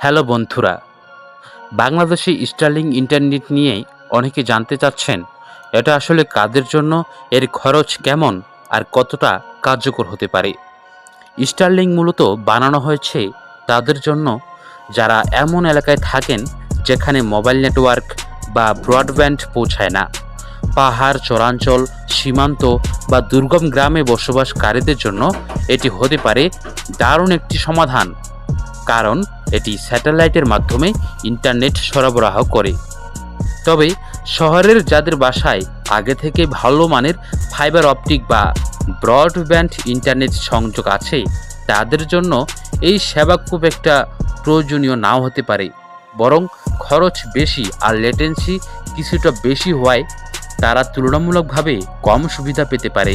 Hello বন্ধুরা, বাংলাদেশে Sterling internet নিয়ে অনেকে জানতে চাচ্ছেন, এটা আসলে কাদের জন্য, এর খরচ কেমন, আর কতটা কার্যকর হতে পারে। স্টার্লিং মূলত বানানো হয়েছে তাদের জন্য, যারা এমন এলাকায় থাকেন যেখানে মোবাইল নেটওয়ার্ক বা ব্রডব্যান্ড পৌঁছায় না। পাহাড়, চরাঞ্চল, সীমান্ত বা দুর্গম গ্রামে বসবাসকারীদের জন্য এটি হতে পারে দারুণ একটি সমাধান। কারণ এটি স্যাটেলাইটের মাধ্যমে ইন্টারনেট সরবরাহ করে। তবে শহরের যাদের বাসায় আগে থেকে ভালো মানের ফাইবার অপটিক বা ব্রডব্যান্ড ইন্টারনেট সংযোগ আছে, তাদের জন্য এই সেবা খুব একটা প্রয়োজনীয় নাও হতে পারে। বরং খরচ বেশি আর লেটেন্সি কিছুটা বেশি হওয়ায় তারা তুলনামূলকভাবে কম সুবিধা পেতে পারে।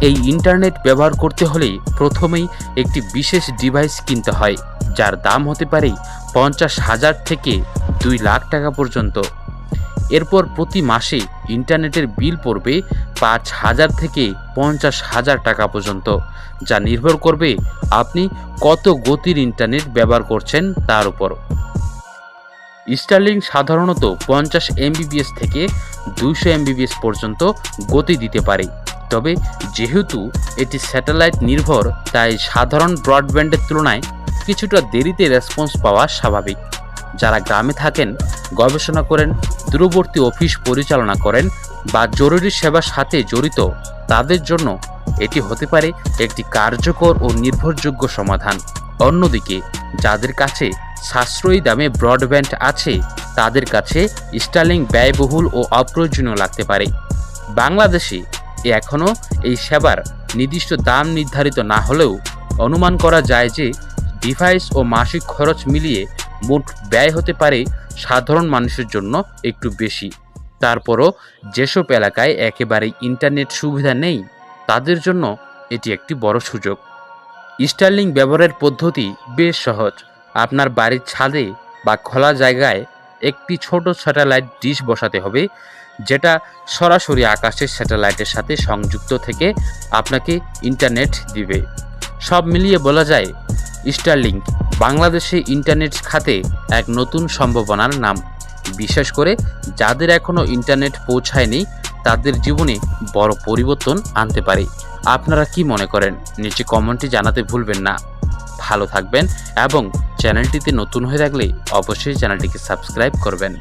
এই ইন্টারনেট ব্যবহার করতে হলে প্রথমেই একটি বিশেষ ডিভাইস কিনতে হয়, যার দাম হতে পারে পঞ্চাশ হাজার থেকে দুই লাখ টাকা পর্যন্ত। এরপর প্রতি মাসে ইন্টারনেটের বিল পড়বে পাঁচ হাজার থেকে পঞ্চাশ হাজার টাকা পর্যন্ত, যা নির্ভর করবে আপনি কত গতির ইন্টারনেট ব্যবহার করছেন তার উপর। স্টার্লিং সাধারণত পঞ্চাশ এমবিবিএস থেকে দুইশো এমবিবিএস পর্যন্ত গতি দিতে পারে। তবে যেহেতু এটি স্যাটেলাইট নির্ভর, তাই সাধারণ ব্রডব্যান্ডের তুলনায় কিছুটা দেরিতে রেসপন্স পাওয়া স্বাভাবিক। যারা গ্রামে থাকেন, গবেষণা করেন, দূরবর্তী অফিস পরিচালনা করেন বা জরুরি সেবার সাথে জড়িত, তাদের জন্য এটি হতে পারে একটি কার্যকর ও নির্ভরযোগ্য সমাধান। অন্যদিকে, যাদের কাছে সাশ্রয়ী দামে ব্রডব্যান্ড আছে, তাদের কাছে স্টার্লিং ব্যয়বহুল ও অপ্রয়োজনীয় লাগতে পারে। বাংলাদেশে এখনও এই সেবার নির্দিষ্ট দাম নির্ধারিত না হলেও অনুমান করা যায় যে ডিভাইস ও মাসিক খরচ মিলিয়ে মোট ব্যয় হতে পারে সাধারণ মানুষের জন্য একটু বেশি। তারপরও যেসব এলাকায় একেবারেই ইন্টারনেট সুবিধা নেই, তাদের জন্য এটি একটি বড় সুযোগ। স্টার্লিং ব্যবহারের পদ্ধতি বেশ সহজ। আপনার বাড়ির ছাদে বা খোলা জায়গায় একটি ছোট স্যাটেলাইট ডিশ বসাতে হবে যেটা সরাসরি আকাশের স্যাটেলাইটের সাথে সংযুক্ত থেকে আপনাকে ইন্টারনেট দিবে। সব মিলিয়ে বলা যায় স্টারলিং বাংলাদেশে ইন্টারনেট খাতে এক নতুন সম্ভাবনার নাম। বিশেষ করে যাদের এখনও ইন্টারনেট পৌঁছায়নি, তাদের জীবনে বড় পরিবর্তন আনতে পারে। আপনারা কি মনে করেন? নিচে কমেন্টে জানাতে ভুলবেন না। ভালো থাকবেন এবং চ্যানেলটিতে নতুন হয়ে থাকলে অবশ্যই চ্যানেলটিকে সাবস্ক্রাইব করবেন।